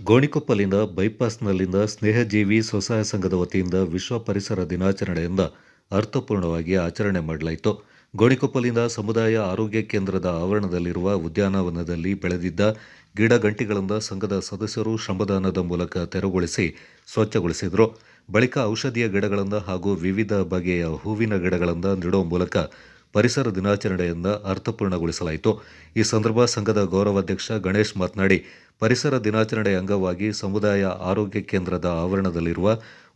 ಗೋಣಿಕೊಪ್ಪಲಿನ ಬೈಪಾಸ್ನಲ್ಲಿನ ಸ್ನೇಹಜೀವಿ ಸ್ವಸಹಾಯ ಸಂಘದ ವತಿಯಿಂದ ವಿಶ್ವ ಪರಿಸರ ದಿನಾಚರಣೆಯಿಂದ ಅರ್ಥಪೂರ್ಣವಾಗಿ ಆಚರಣೆ ಮಾಡಲಾಯಿತು. ಗೋಣಿಕೊಪ್ಪಲಿನ ಸಮುದಾಯ ಆರೋಗ್ಯ ಕೇಂದ್ರದ ಆವರಣದಲ್ಲಿರುವ ಉದ್ಯಾನವನದಲ್ಲಿ ಬೆಳೆದಿದ್ದ ಗಿಡಗಂಟಿಗಳನ್ನು ಸಂಘದ ಸದಸ್ಯರು ಶ್ರಮದಾನದ ಮೂಲಕ ತೆರವುಗೊಳಿಸಿ ಸ್ವಚ್ಛಗೊಳಿಸಿದರು. ಬಳಿಕ ಔಷಧೀಯ ಗಿಡಗಳನ್ನು ಹಾಗೂ ವಿವಿಧ ಬಗೆಯ ಹೂವಿನ ಗಿಡಗಳನ್ನು ನೆಡುವ ಮೂಲಕ ಪರಿಸರ ದಿನಾಚರಣೆಯನ್ನು ಅರ್ಥಪೂರ್ಣಗೊಳಿಸಲಾಯಿತು. ಈ ಸಂದರ್ಭ ಸಂಘದ ಗೌರವಾಧ್ಯಕ್ಷ ಗಣೇಶ್ ಮಾತನಾಡಿ ಪರಿಸರ ದಿನಾಚರಣೆ ಅಂಗವಾಗಿ ಸಮುದಾಯ ಆರೋಗ್ಯ ಕೇಂದ್ರದ ಆವರಣದಲ್ಲಿರುವ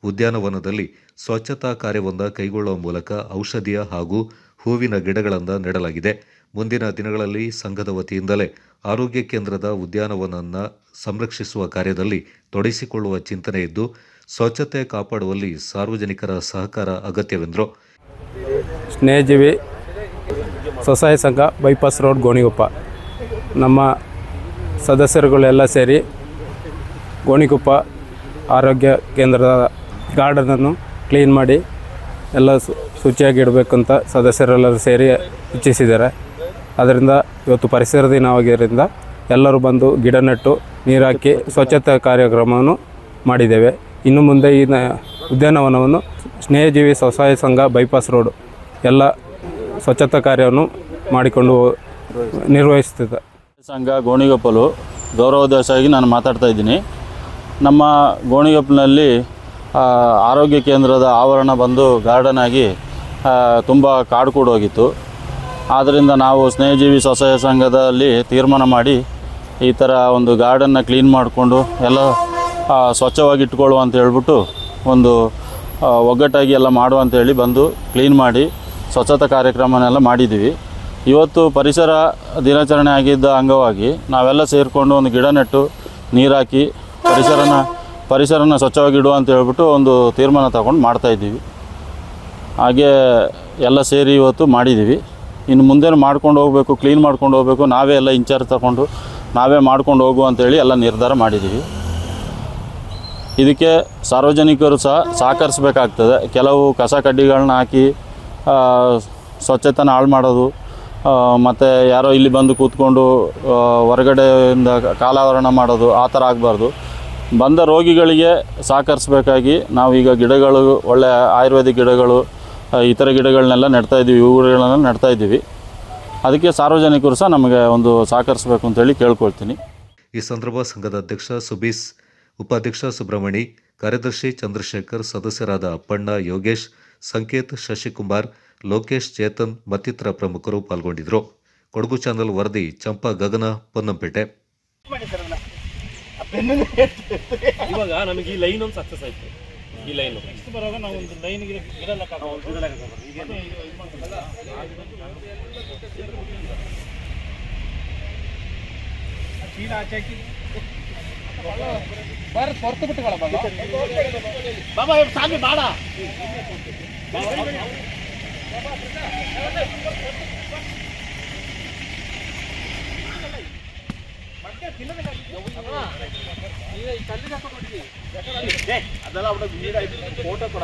ಉದ್ಯಾನವನದಲ್ಲಿ ಸ್ವಚ್ಛತಾ ಕಾರ್ಯವೊಂದ ಕೈಗೊಳ್ಳುವ ಮೂಲಕ ಔಷಧೀಯ ಹಾಗೂ ಹೂವಿನ ಗಿಡಗಳನ್ನು ನೆಡಲಾಗಿದೆ. ಮುಂದಿನ ದಿನಗಳಲ್ಲಿ ಸಂಘದ ವತಿಯಿಂದಲೇ ಆರೋಗ್ಯ ಕೇಂದ್ರದ ಉದ್ಯಾನವನವನ್ನು ಸಂರಕ್ಷಿಸುವ ಕಾರ್ಯದಲ್ಲಿ ತೊಡಗಿಸಿಕೊಳ್ಳುವ ಚಿಂತನೆ ಇದ್ದು, ಸ್ವಚ್ಛತೆ ಕಾಪಾಡುವಲ್ಲಿ ಸಾರ್ವಜನಿಕರ ಸಹಕಾರ ಅಗತ್ಯವೆಂದರು. ಸ್ನೇಹಜೀವಿ ಸ್ವಸಹಾಯ ಸಂಘ ಬೈಪಾಸ್ ರೋಡ್ ಗೋಣಿಗೊಪ್ಪ. ನಮ್ಮ ಸದಸ್ಯರುಗಳೆಲ್ಲ ಸೇರಿ ಗೋಣಿಕೊಪ್ಪ ಆರೋಗ್ಯ ಕೇಂದ್ರದ ಗಾರ್ಡನನ್ನು ಕ್ಲೀನ್ ಮಾಡಿ ಎಲ್ಲ ಸು ಶುಚಿಯಾಗಿಡಬೇಕಂತ ಸದಸ್ಯರೆಲ್ಲರೂ ಸೇರಿ ಇಚ್ಛಿಸಿದ್ದಾರೆ. ಅದರಿಂದ ಇವತ್ತು ಪರಿಸರ ದಿನವಾಗಿದ್ದರಿಂದ ಎಲ್ಲರೂ ಬಂದು ಗಿಡ ನೆಟ್ಟು ನೀರು ಸ್ವಚ್ಛತಾ ಕಾರ್ಯಕ್ರಮವನ್ನು ಮಾಡಿದ್ದೇವೆ. ಇನ್ನು ಮುಂದೆ ಈ ಉದ್ಯಾನವನವನ್ನು ಸ್ನೇಹಜೀವಿ ಸ್ವಸಹಾಯ ಸಂಘ ಬೈಪಾಸ್ ರೋಡು ಎಲ್ಲ ಸ್ವಚ್ಛತಾ ಕಾರ್ಯವನ್ನು ಮಾಡಿಕೊಂಡು ನಿರ್ವಹಿಸುತ್ತಿದೆ. ಸಂಘ ಗೋಣಿಗೊಪ್ಪಲು ಗೌರವಾಧ್ಯಕ್ಷರಾಗಿ ನಾನು ಮಾತಾಡ್ತಾ ಇದ್ದೀನಿ. ನಮ್ಮ ಗೋಣಿಗೊಪ್ಪಲಿನಲ್ಲಿ ಆರೋಗ್ಯ ಕೇಂದ್ರದ ಆವರಣ ಬಂದು ಗಾರ್ಡನ್ ಆಗಿ ತುಂಬ ಕಾಡು ಕೂಡ ಹೋಗಿತ್ತು ಆದ್ದರಿಂದ ನಾವು ಸ್ನೇಹಜೀವಿ ಸ್ವಸಹಾಯ ಸಂಘದಲ್ಲಿ ತೀರ್ಮಾನ ಮಾಡಿ, ಈ ಥರ ಒಂದು ಗಾರ್ಡನ್ನ ಕ್ಲೀನ್ ಮಾಡಿಕೊಂಡು, ಎಲ್ಲ ಸ್ವಚ್ಛವಾಗಿ ಇಟ್ಕೊಳ್ಳುವ ಅಂತ ಹೇಳ್ಬಿಟ್ಟು ಒಂದು ಒಗ್ಗಟ್ಟಾಗಿ ಎಲ್ಲ ಮಾಡುವ ಅಂತೇಳಿ ಬಂದು ಕ್ಲೀನ್ ಮಾಡಿ, ಸ್ವಚ್ಛತಾ ಕಾರ್ಯಕ್ರಮನೆಲ್ಲ ಮಾಡಿದ್ದೀವಿ. ಇವತ್ತು ಪರಿಸರ ದಿನಾಚರಣೆ ಆಗಿದ್ದ ಅಂಗವಾಗಿ ನಾವೆಲ್ಲ ಸೇರಿಕೊಂಡು ಒಂದು ಗಿಡ ನೆಟ್ಟು ನೀರಾಕಿ ಪರಿಸರನ ಪರಿಸರನ ಸ್ವಚ್ಛವಾಗಿ ಇಡುವ ಅಂತ ಹೇಳ್ಬಿಟ್ಟು ಒಂದು ತೀರ್ಮಾನ ತಗೊಂಡು ಮಾಡ್ತಾಯಿದ್ದೀವಿ ಹಾಗೆ ಎಲ್ಲ ಸೇರಿ ಇವತ್ತು ಮಾಡಿದ್ದೀವಿ. ಇನ್ನು ಮುಂದೆ ಮಾಡ್ಕೊಂಡು ಹೋಗಬೇಕು, ಕ್ಲೀನ್ ಮಾಡ್ಕೊಂಡು ಹೋಗಬೇಕು, ನಾವೇ ಎಲ್ಲ ಇನ್ಚಾರ್ಜ್ ತಗೊಂಡು ನಾವೇ ಮಾಡ್ಕೊಂಡು ಹೋಗು ಅಂತೇಳಿ ಎಲ್ಲ ನಿರ್ಧಾರ ಮಾಡಿದ್ದೀವಿ. ಇದಕ್ಕೆ ಸಾರ್ವಜನಿಕರು ಸಹ ಸಹಕರಿಸಬೇಕಾಗ್ತದೆ. ಕೆಲವು ಕಸ ಕಡ್ಡಿಗಳನ್ನ ಹಾಕಿ ಸ್ವಚ್ಛತೆನ ಹಾಳು ಮಾಡೋದು ಮತ್ತು ಯಾರೋ ಇಲ್ಲಿ ಬಂದು ಕೂತ್ಕೊಂಡು ಹೊರಗಡೆಯಿಂದ ಕಾಲಾವರಣ ಮಾಡೋದು ಆ ಥರ ಆಗಬಾರ್ದು. ಬಂದ ರೋಗಿಗಳಿಗೆ ಸಹಕರಿಸಬೇಕಾಗಿ ನಾವೀಗ ಗಿಡಗಳು ಒಳ್ಳೆಯ ಆಯುರ್ವೇದಿಕ್ ಗಿಡಗಳು ಇತರ ಗಿಡಗಳನ್ನೆಲ್ಲ ನೆಡ್ತಾ ಇದ್ದೀವಿ ಇವುಗಳನ್ನೆಲ್ಲ ನೆಡ್ತಾ ಇದ್ದೀವಿ. ಅದಕ್ಕೆ ಸಾರ್ವಜನಿಕರು ಸಹ ನಮಗೆ ಒಂದು ಸಹಕರಿಸಬೇಕು ಅಂತೇಳಿ ಕೇಳ್ಕೊಳ್ತೀನಿ. ಈ ಸಂದರ್ಭ ಸಂಘದ ಅಧ್ಯಕ್ಷ ಸುಬೀಸ್, ಉಪಾಧ್ಯಕ್ಷ ಸುಬ್ರಹ್ಮಣಿ, ಕಾರ್ಯದರ್ಶಿ ಚಂದ್ರಶೇಖರ್, ಸದಸ್ಯರಾದ ಅಪ್ಪಣ್ಣ ಯೋಗೇಶ್, ಸಂಕೇತ್ ಶಶಿಕುಮಾರ್ ಲೋಕೇಶ್ ಚೇತನ್ ಮತ್ತಿತರ ಪ್ರಮುಖರು ಪಾಲ್ಗೊಂಡಿದ್ದರು ಕೊಡಗು ಚಾನಲ್ ವರದಿ ಚಂಪಾ ಗಗನ ಪೊನ್ನಂಪೇಟೆ. ಇವಾಗ ನಮಗೆ ಈ ಲೈನ್ ಒಂದು ಸಕ್ಸಸ್ ಆಯ್ತು. ಈ ಲೈನ್. ಬರುವಾಗ ನಾವು ಒಂದು ಲೈನ್ ಬಾಬಾ ಸಾಮಿ ಬಾಡ ಅದೆಲ್ಲ ಫೋಟೋ ಕೊಡ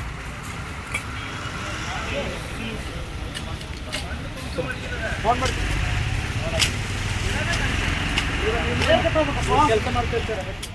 ಕೆಲಸ ಮಾಡ್ತೇವೆ ಸರ್ ಅದಕ್ಕೆ